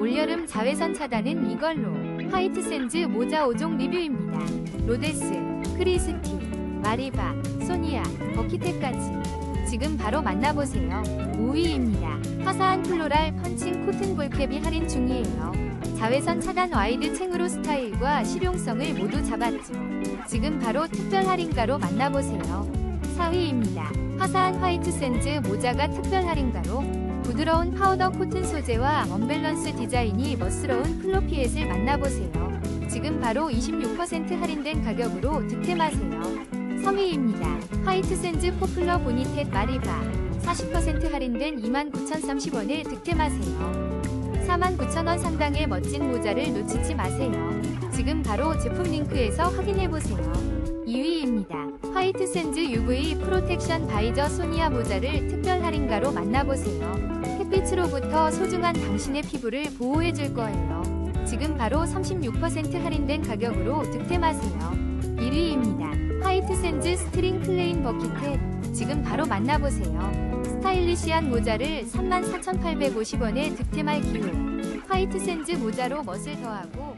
올여름 자외선 차단은 이걸로 화이트 샌즈 모자 5종 리뷰입니다. 로데스, 크리스티, 마리바, 소니아, 버키테까지 지금 바로 만나보세요. 5위입니다. 화사한 플로랄 펀칭 코튼 볼캡이 할인 중이에요. 자외선 차단 와이드 챙으로 스타일과 실용성을 모두 잡았죠. 지금 바로 특별 할인가로 만나보세요. 4위입니다. 화사한 화이트 샌즈 모자가 특별 할인가로 부드러운 파우더 코튼 소재와 언밸런스 디자인이 멋스러운 플로피엣을 만나보세요. 지금 바로 26% 할인된 가격으로 득템하세요. 3위입니다. 화이트 샌즈 포플러 보니텟 마리바 40% 할인된 29,030원에 득템하세요. 49,000원 상당의 멋진 모자를 놓치지 마세요. 지금 바로 제품 링크에서 확인해보세요. 2위입니다. 화이트 샌즈 UV 프로텍션 바이저 소니아 모자를 특별 할인가로 만나보세요. 햇빛으로부터 소중한 당신의 피부를 보호해줄 거예요. 지금 바로 36% 할인된 가격으로 득템하세요. 1위입니다. 화이트 샌즈 스트링 플레인 버킷햇 지금 바로 만나보세요. 스타일리시한 모자를 34,850원에 득템할 기회. 화이트 샌즈 모자로 멋을 더하고